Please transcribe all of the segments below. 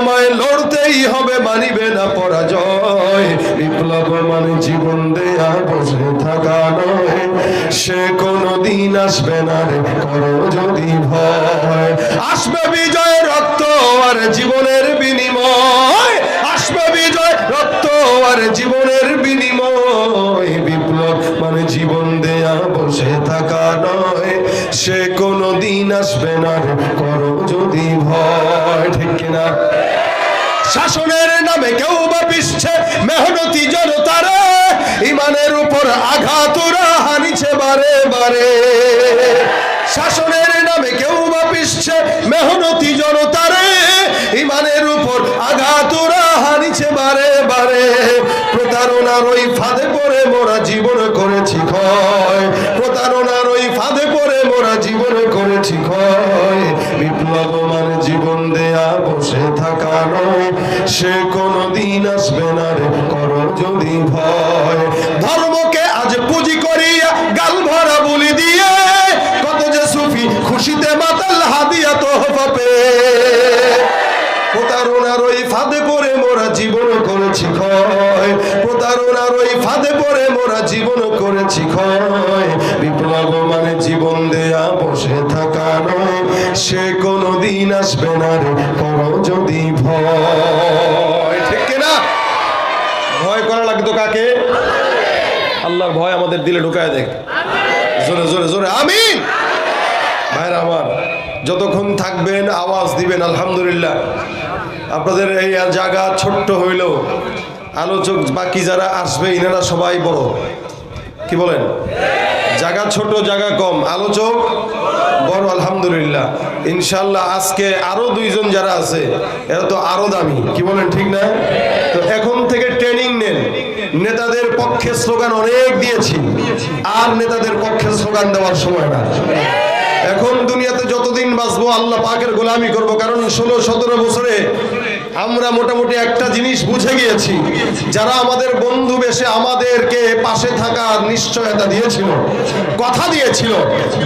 তোমায় লড়তেই হবে, মানিবে না পরাজয়। বিপ্লব মানে জীবন দেয়া, বসে থাকা নয়। সে কোনো দিন আসবে না রে, করো যদি ভয়। আসবে বিজয়, রক্ত আর জীবনের বিনিময়। আসবে বিজয়, রক্ত আর জীবনের বিনিময়। বিপ্লব মানে জীবন দেয়া, বসে থাকা নয়। সে কোনো দিন আসবে না রে, করো যদি ভয়। ঠিক কিনা? শাসনের নামে কেউ বা পিসছে মেহনতি জনতারে ইমানের উপর আঘাত হানিছে বারে বারে। শাসনের নামে কেউ বা পিসছে মেহনতি জনতারে ইমানের উপর আঘাত হানিছে বারে বারে। প্রতারণার ওই ফাঁদে পড়ে মোরা জীবন করেছি ক্ষয়। প্রতারণার ওই ফাঁদে পড়ে মোরা জীবন করেছি ক্ষয়। সে কোনো দিন আসবে না রে করো যদি ভয়। ধর্মকে আজ পুঁজি করিয়া গাল ভরা বলি দিয়ে, কত যে সুফি খুশিতে মাতাল হাদিয়া তো পাবে প্রতারণার ওই ফাঁদে পড়ে মোরা জীবন করেছি ক্ষয়। প্রতারণার ওই ফাঁদে পড়ে মোরা জীবন করেছি ক্ষয়। বিপ্লব মানে জীবন দেয়া, বসে থাকা নয়। সে কোনো দিন আসবে না রে করো যদি ভয় ঠিক না লাগতো কাকে? আল্লাহর ভয় আমাদের দিলে ঢুকায় দেখ জোরে জোরে জোরে, আমিন! ভাইরা আমার, যতক্ষণ থাকবেন আওয়াজ দিবেন, আলহামদুলিল্লাহ। আপনাদের এই জায়গা ছোট্ট হইলেও আলোচক বাকি যারা আসবে, ইনারা সবাই বড়। কি বলেন? জায়গা ছোট, জায়গা কম। আলোচক বড় আলহামদুলিল্লাহ। ইনশাল্লাহ আজকে আরও দুইজন যারা আছে, এরা তো আরও দামি। কি বলেন, ঠিক না? তো এখন থেকে ট্রেনিং নেন। নেতাদের পক্ষে স্লোগান অনেক দিয়েছি। আর নেতাদের পক্ষে স্লোগান দেওয়ার সময় না। এখন দুনিয়াতে যতদিন বাঁচবো, আল্লাহ পাকের গোলামি করব। কারণ ষোলো, সতেরো বছরে আমরা মোটামুটি একটা জিনিস বুঝে গিয়েছি, যারা আমাদের বন্ধু বেশে আমাদেরকে পাশে থাকার নিশ্চয়তা দিয়েছিল, কথা দিয়েছিল,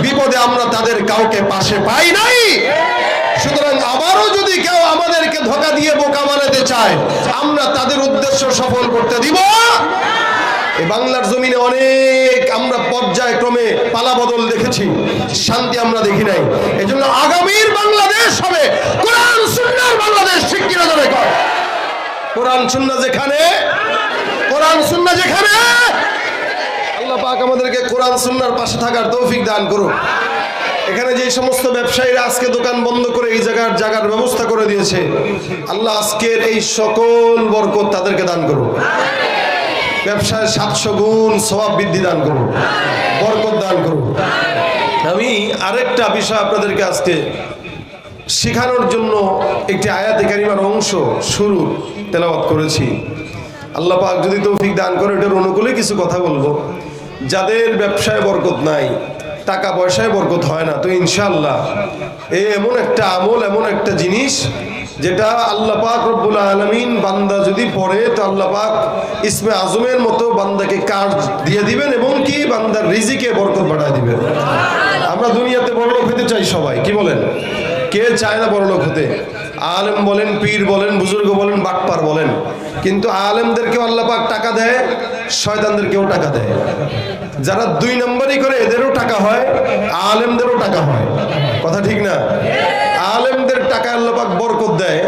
বিপদে আমরা তাদের কাউকে পাশে পাই নাই। সুতরাং আবারও যদি কেউ আমাদেরকে ধোকা দিয়ে বোকা বানাতে চায়, আমরা তাদের উদ্দেশ্য সফল করতে দিব। বাংলার জমিনে অনেক আমরা পর্যায়ক্রমে পালা বদল দেখেছি, শান্তি আমরা দেখি নাই। এই জন্য আগামীর বাংলাদেশ হবে কোরআন সুন্নার বাংলাদেশ ঠিক কিনা ধরে কর কোরআন সুন্না যেখানে, কোরআন সুন্না যেখানে, আল্লাহ পাক আমাদেরকে কোরআন সুন্নার পাশে থাকার তৌফিক দান করুন এখানে যে সমস্ত ব্যবসায়ীরা আজকে দোকান বন্ধ করে এই জায়গার জায়গার ব্যবস্থা করে দিয়েছে, আল্লাহ আজকের এই সকল বরকত তাদেরকে দান করুন ব্যবসায় সাতশো গুণ স্বভাব বৃদ্ধি দান করুন বরকত দান করুন আমি আরেকটা বিষয় আপনাদেরকে আজকে শেখানোর জন্য একটি আয়াতে কারিমার অংশ শুরু তেলাওয়াত করেছি। আল্লাহ পাক যদি তৌফিক দান করে, এটার অনুকূলে কিছু কথা বলব। যাদের ব্যবসায় বরকত নাই, টাকা পয়সায় বরকত হয় না, তো ইনশাল্লাহ এই এমন একটা আমল, এমন একটা জিনিস যেটা আল্লাহ পাক রব্বুল আলমিন বান্দা যদি পড়ে, তো আল্লাহ পাক ইসমে আজমের মতো বান্দাকে কাজ দিয়ে দিবেন এবং কি বান্দার রিজিকে বরকত বাড়ায় দিবেন। আমরা দুনিয়াতে বড় লোক হতে চাই সবাই, কি বলেন? কে চায় না বড় লোক হতে? আলেম বলেন, পীর বলেন, বুজুর্গ বলেন, বাটপার বলেন। কিন্তু আলেমদেরকেও আল্লাহ পাক টাকা দেয়, শয়তানদেরকেও টাকা দেয়। যারা দুই নম্বরই করে, এদেরও টাকা হয়, আলেমদেরও টাকা হয়। কথা ঠিক না? আলেমদের টাকায় আল্লাহ পাক বরকত দেয়,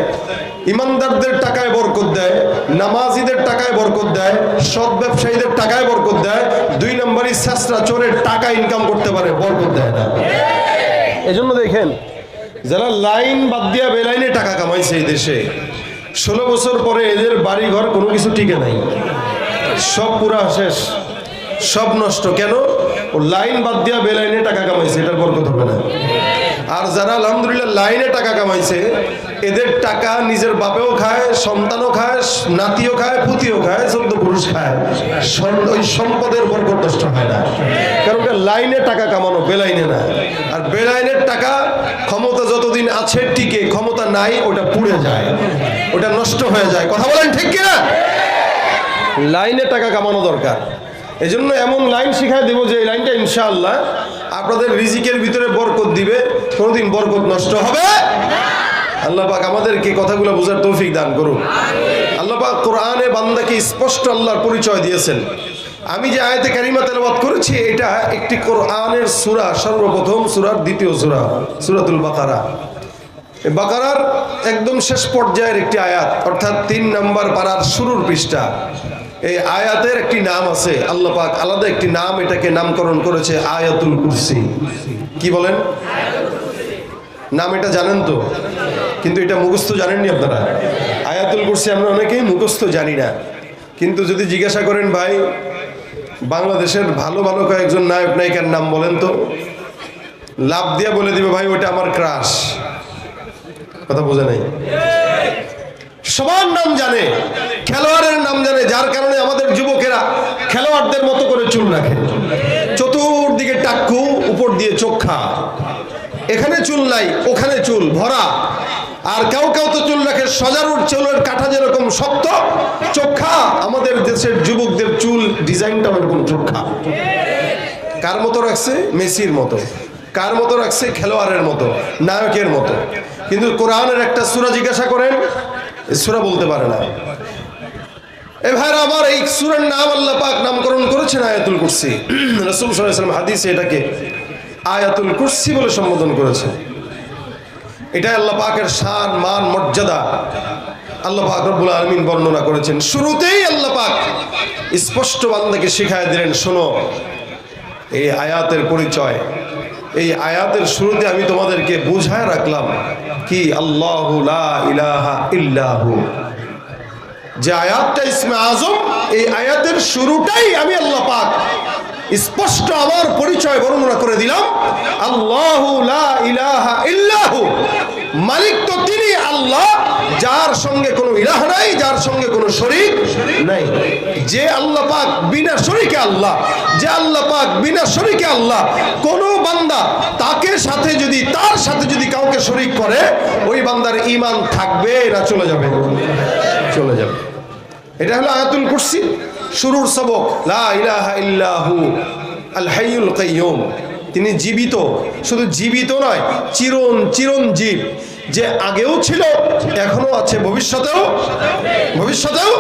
ইমানদারদের টাকায় বরকত দেয়, নামাজিদের টাকায় বরকত দেয়, সৎ ব্যবসায়ীদের টাকায় বরকত দেয়, দুই নম্বরই শেষরা চোরের টাকা ইনকাম করতে পারে, বরকত দেয় না। এজন্য দেখেন যারা লাইন বাদ দিয়া বেলাইনে টাকা কামাইছে এই দেশে, ষোলো বছর পরে এদের বাড়ি ঘর কোনো কিছু টিকে নাই। সব পুরা শেষ, সব নষ্ট। কেন? ও লাইন বাদ দিয়া বেলাইনে টাকা কামাইছে, এটার বরকত হবে না। আর যারা আলহামদুলিল্লাহ লাইনে টাকা কামাইছে, এদের টাকা নিজের বাপেও খায়, সন্তানও খায়, নাতিও খায়, পুতিও খায়, চোদ্দ পুরুষ খায়। ওই সম্পদের বরকত নষ্ট হয় না। কারণ লাইনে টাকা কামানো, বেলাইনে না। আর বেলাইনের টাকা ক্ষমতা যতদিন আছে টিকে, ক্ষমতা নাই, ওটা পুড়ে যায়। ওটা নষ্ট হয়ে যায়। কথা বলেন ঠিক কিনা? লাইনে টাকা কামানো দরকার। এই জন্য এমন লাইন শিখাই দেবো যে এই লাইনটা ইনশাআল্লাহ আপনাদের রিজিকের ভিতরে বরকত দিবে। কোনোদিন বরকত নষ্ট হবে আল্লাহ পাক আমাদেরকে কথাগুলো বোঝার তৌফিক দান করুন। আল্লাহ পাক কোরআনে বান্দাকে স্পষ্ট আল্লাহর পরিচয় দিয়েছেন। আমি যে আয়াতে কারিমা তেলাওয়াত করেছি, এটা একটি কোরআনের সূরা, সর্বপ্রথম সুরার দ্বিতীয় সূরা, সুরাতুল বাকারা। বাকারার একদম শেষ পর্যায়ের একটি আয়াত, অর্থাৎ তিন নম্বর পাড়ার শুরুর পৃষ্ঠা। এই আয়াতের একটি নাম আছে, আল্লাহ পাক আলাদা একটি নাম এটাকে নামকরণ করেছে, আয়াতুল কুরসি। কি বলেন? নাম এটা জানেন তো? কিন্তু এটা মুখস্থ জানেননি আপনারা। আয়াতুল কুরসি আমরা অনেকেই মুখস্থ জানি না। কিন্তু যদি জিজ্ঞাসা করেন, ভাই বাংলাদেশের ভালো ভালো কয়েকজন নায়ক, নায়িকার নাম বলেন তো। লাভ দিয়ে বলে দিবে, ভাই ওটা আমার ক্রাশ কথা বোঝা নাই? সবার নাম জানে, খেলোয়াড়ের নাম জানে, যার কারণে আমাদের যুবকেরা খেলোয়াড়দের মতো করে চুল রাখে। চতুর্দিকে টাক্কু, উপর দিয়ে চোখা এখানে চুল নাই, ওখানে চুল, ভরা। আর কেউ কেউ তো চুল রাখে, সজারুর চুলের কাঠা যেরকম শক্ত, চোখা। আমাদের দেশের যুবকদের চুল ডিজাইনটা ওরকম চোখা। কার মতো রাখছে? মেসির মতো। কার মতো রাখছে? খেলোয়াড়ের মতো, নায়কের মতো। কিন্তু কোরআনের একটা সুরা জিজ্ঞাসা করেন সুরা বলতে পারে না। এ ভাইরা আমার এই সুরের নাম আল্লাহ পাক নামকরণ করেছেন আয়াতুল কুরসি। রসুল সাল্লাম হাদিসে এটাকে আয়াতুল কুরসি বলে সম্বোধন করেছে এটাই আল্লাহ পাকের শান, মান, মর্যাদা। আল্লাহ পাক রব্বুল আলমিন বর্ণনা করেছেন। শুরুতেই আল্লাহ পাক স্পষ্ট বান্দাকে শিখায় দিলেন, শোনো, এই আয়াতের পরিচয়, এই আয়াতের শুরুতে আমি তোমাদেরকে বুঝায় রাখলাম কি আল্লাহ ইল্লাহু যে আয়াতটা ইসমে আজম, এই আয়াতের শুরুটাই আমি আল্লাহ পাক স্পষ্ট আমার পরিচয় বর্ণনা করে দিলাম, আল্লাহ ইল্লাহু মালিক তো তিনি আল্লাহ, যার সঙ্গে কোনো ইলাহ নাই, যার সঙ্গে কোনো শরিক নাই। যে আল্লাহ পাক বিনা শরীকে আল্লাহ, যে আল্লাহ পাক বিনা শরীকে আল্লাহ, কোন বান্দা তাকে সাথে যদি, তার সাথে যদি কাউকে শরিক করে, ওই বান্দার ইমান থাকবে না, চলে যাবে। চলে যাবে। এটা হলো আয়াতুল কুরসি, শুরুর সবক, লা ইলাহা ইল্লাহু আল হাইয়ুল কাইয়ুম। তিনি জীবিত। শুধু জীবিত নয়, চিরন চিরঞ্জীব। যে আগেও ছিল, এখনও আছে। ভবিষ্যতেও ভবিষ্যতেও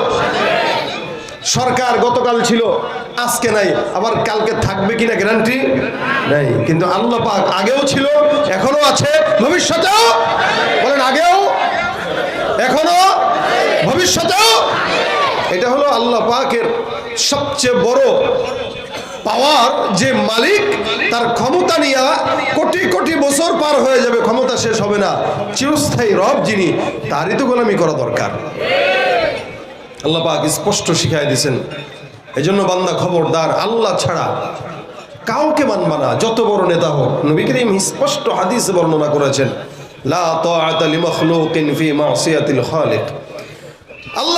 সরকার গতকাল ছিল, আজকে নাই। আবার কালকে থাকবে কিনা গ্যারান্টি নাই। কিন্তু আল্লাহ পাক আগেও ছিল, এখনও আছে। ভবিষ্যতেও বলেন, আগেও এখনও ভবিষ্যতেও এটা হলো আল্লাহ পাকের সবচেয়ে বড় পাওয়ার যে মালিক, তার ক্ষমতা নিয়ে কোটি কোটি বছর পার হয়ে যাবে, ক্ষমতা শেষ হবে না। চিরস্থায়ী রব যিনি, তারই তো গোলামি করা দরকার। আল্লাহ পাক স্পষ্ট শিখাই দিয়েছেন। এই জন্য বান্দা খবরদার, আল্লাহ ছাড়া কাউকে মানবা না, যত বড় নেতা হোক। নবী করিম স্পষ্ট হাদিস বর্ণনা করেছেন, লা তাআতা লিমাখলুকিন ফি মাসিয়াতিল খালিক। আল্লাহ